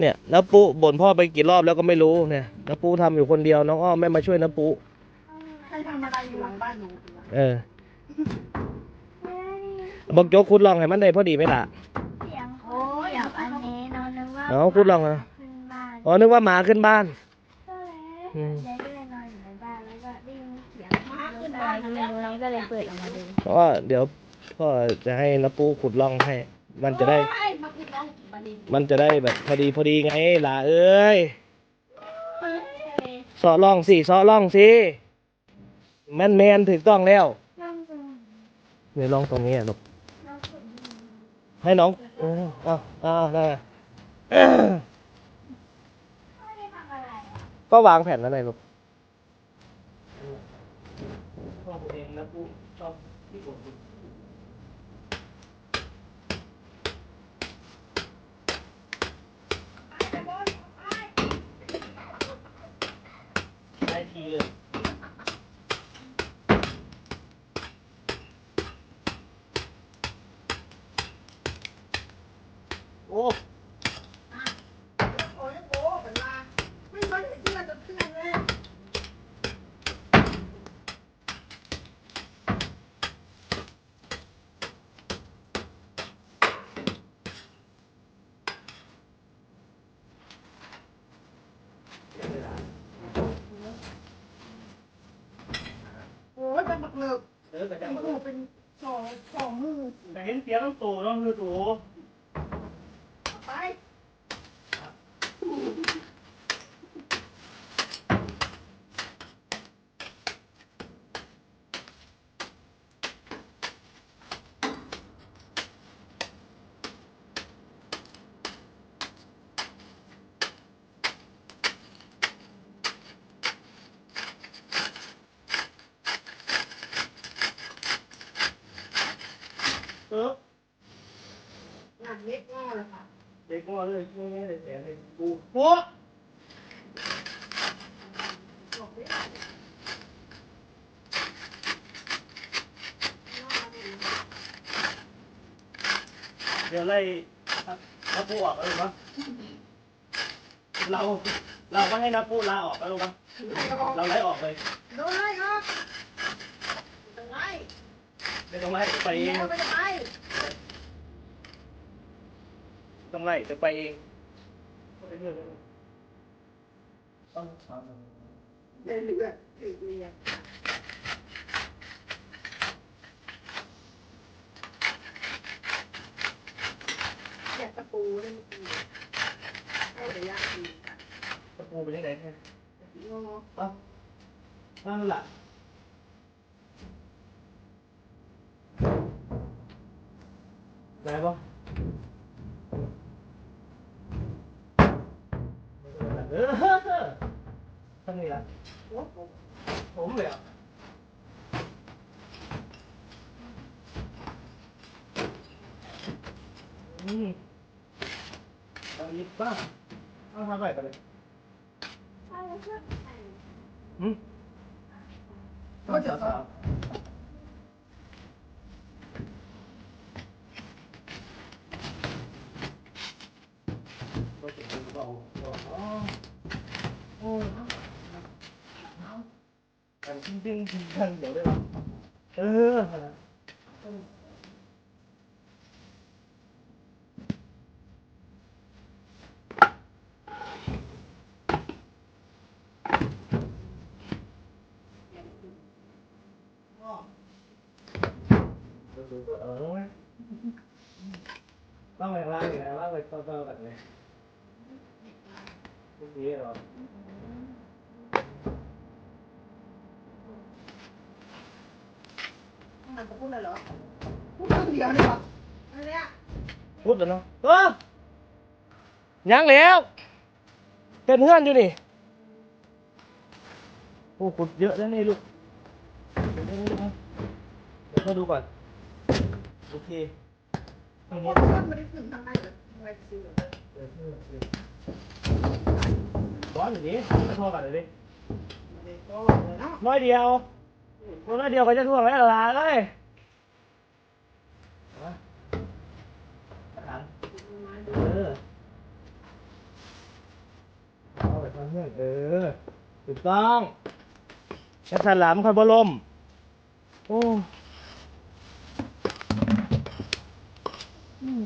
เนี่ยน้าปุ๊บ่นพ่อไปกี่รอบแล้วก็ไม่รู้เนี่ยน้าปุ๊ทำอยู่คนเดียวน้องอ้อมไม่มาช่วยน้าปุ๊ใครทำอะไรอยู่หลังบ้านหนูเออบอกโจ๊กคุณลองให้มันได้พอดีไหมล่ะเสียงโอ้ยแบบอันนี้น้องนึกว่าเอาคุณลองนะขึ้นบ้านอ๋อนึกว่าหมาขึ้นบ้านก็เลยอืมยายก็เลยนอนอยู่ในบ้านแล้วก็ได้ยินเสียงหมาขึ้นอะไรก็ไม่รู้น้องก็เลยเปิดออกมาดูเพราะว่าเดี๋ยวพ่อจะให้น้าปุ๊ขุดร่องให้ มันจะได้ ไอ้มาคือน้องบันดิมันจะได้แบบพอดีพอดีไงล่ะเอ้ยเสาะร่องสิเสาะร่องสิแมนแมนๆถูกต้องแล้วน้องดูเดี๋ยวลองตรงนี้อะลูกน้องดูให้น้องเออเอาเอาได้ไม่ได้ทำอะไรอะก็วางแผ่นแล้วไงลูกพ่อผมเองนะปุ๊ชอบที่ผมได้ทีเลย โอ้โอ้ยโอ้เป็นลาไม่ค่อยเชื่อจะเชื่อเลยโอ้ยเป็นบักเลิกเออกระจังโอ้เป็นสองสองมือแต่เห็นเสียงต้องโตต้องคือโต ไป เอองานเล็กง่อเลยค่ะเด็กว่าเลยไม่ไม่ได้เสียงเลยกูโอ้บอกเลยเดี๋ยวไล่นับปูออกแล้วลูกปะเรา เราก็ให้นับปูลาออกแล้วลูกปะเราไล่ออกเลย โดนไล่ครับโดนไล่ ไม่ต้องไล่ไปเอง ไม่ได้ไปต้องไล่จะไปเองต้องเดินเรือถือเรืออยากตะปูเลยเมื่อกี้เอาแต่ยากดีตะปูไปที่ไหนเนี่ยงอเอ้านั่นแหละไหนบ้างเออทั้งนี้ละอะอ้างเอะไรละ ต่อก็จะเป็นเบาอ๋อโอ้ยกันจริงจริงจ ริงจังเดี๋ยวได้หรอเอองอเออต้องไป ข้างล่างอยู่นะล่างไปต่อๆกันเลยพวกนี้เหรอมันจะพูดอะไรเหรอ พูดคำเดียวเลยเหรออันเนี้ยพูดแล้วเนาะเออยังแล้วเป็นเพื่อนอยู่นี่ โอ้ขุดเยอะแล้วนี่ลูกเดี๋ยวเดี๋ยวเดี๋ยวเดี๋ยวมาดูก่อน โอเคตรงพูนี้ดต้นไม่ได้ขึ้นทางไหนเลยไม่ซื้อเดี๋ยวเดี๋ยวเดี๋ยว ร้อนอยู่นี้จะทั่วกันเลยดิเด็กก็เลยเนาะน้อยเดียวน้อยเดียวก็จะทั่วแล้วล่ะเลยมาหลังเออเพื่อนเออถูกต้องกระสันหลามคอยบลมโอ้อืม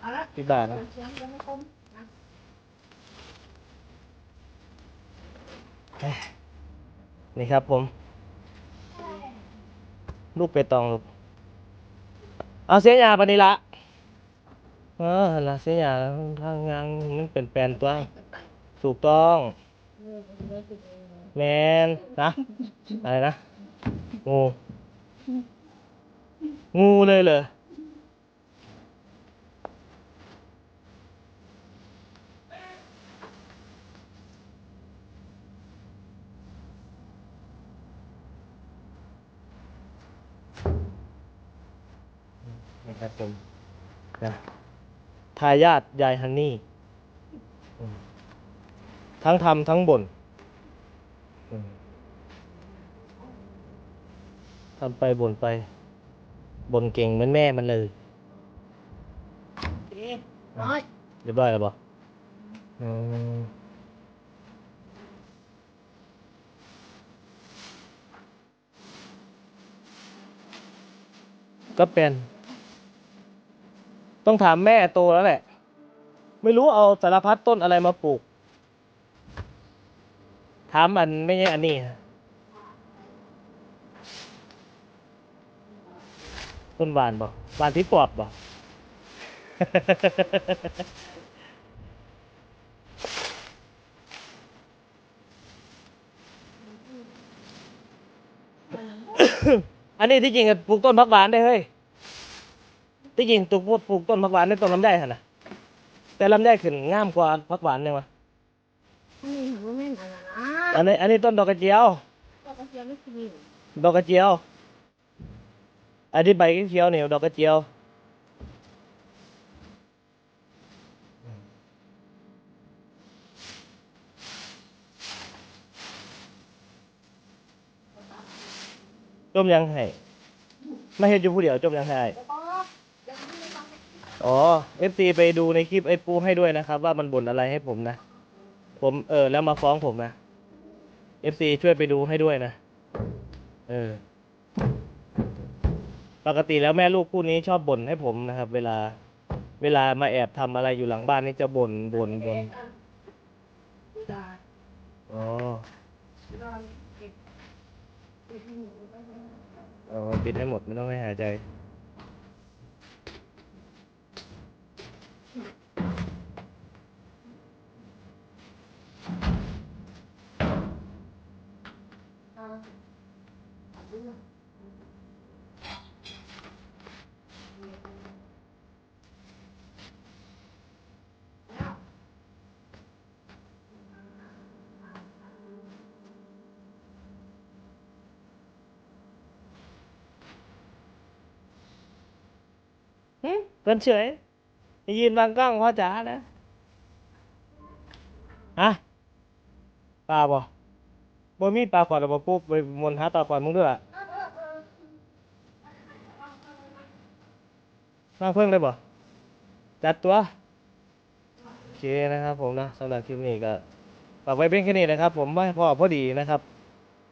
เอาละติดบาทนะ เสียงยังไม่คม นี่ครับผม ลูกเปตองลูกเอาเสียยาปนีละเออละเสียยาทางงานมันเป็นแปลนตัวถูกต้อง แมนนะอะไรนะงูงูเลยเหรอ ครับผมนะทายาทยายฮันนี่อืมทั้งทำทั้งบ่นอืมทำไปบ่นไปบ่นเก่งเหมือนแม่มันเลยน้อยเรียบร้อยแล้วปะอืมก็เป็น ต้องถามแม่โตแล้วแหละ ไม่รู้เอาสารพัดต้นอะไรมาปลูก ถามอันไม่ใช่อันนี้นะต้นหวานบ่หวานที่ปอบบ่อันนี้ที่จริงปลูกต้นพักหวานได้เฮ้ย ที่จริงปลูกปลูกต้นพักหวานได้ต้นลำไยหั่นนะแต่ลำไยขึ้นงามกว่าพักหวานเนี่ยวะอันนี้ผมไม่มาแล้วนะอันนี้อันนี้ต้นดอกกระเจียวก็กระเทียมไม่กินดอกกระเจียวอันนี้ใบเขียวๆเนี่ยดอกกระเจียวจมยังให้ไม่เห็นอยู่ผู้เดียวจมยังให้ แล้วก็ยังไม่ได้ฟัง อ๋อ FC ไปดูในคลิปไอ้ปูให้ด้วยนะครับ ว่ามันบ่นอะไรให้ผมนะ ผมเออแล้วมาฟ้องผมนะ FC ช่วยไปดูให้ด้วยนะ เออ ปกติแล้วแม่ลูกคู่นี้ชอบบ่นให้ผมนะครับ เวลา เวลามาแอบทำอะไรอยู่หลังบ้านนี่จะบ่นบ่นบ่นได้อ๋อได้เก็บเก็บให้หนูไปเลยเอาปิดให้หมดไม่ต้องให้หายใจ อ่าเไปยืนบางกล้องพ่อจ๋านะฮะปลาบ่บ่มีปลาขอดหรอบ่ปุ๊บไปมนหาปลาขอดมึงด้วยอะมาเพิ่งเลยบ่จัดตัวโอเคนะครับ ผมนะสำหรับคลิปนี้ก็ฝากไว้เพียงแค่นี้นะครับ ผมไม่พอพอดีนะครับ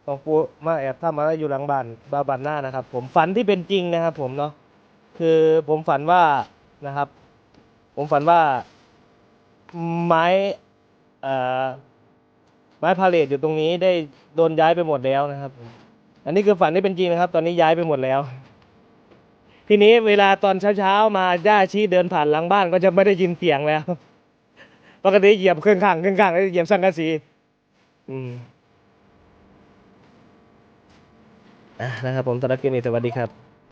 ของปูมาแอบทำอะไรอยู่หลังบ้านบ้าบันหน้านะครับ ผมฝันที่เป็นจริงนะครับ ผมเนาะคือผมฝันว่านะครับ ผมฝันว่าไม้ไม้พาเลทอยู่ตรงนี้ได้โดนย้ายไปหมดแล้วนะครับ อันนี้คือฝันที่เป็นจริงนะครับ ตอนนี้ย้ายไปหมดแล้ว ทีนี้เวลาตอนเช้าๆมาย่าชี้เดินผ่านหลังบ้านก็จะไม่ได้ยินเสียงแล้วปกติเหยียบเครื่องข้างเครื่องข้างแล้วเหยียบสังกะสีอืมอะนะครับผมสำหรับคลินีสวัสดีครับ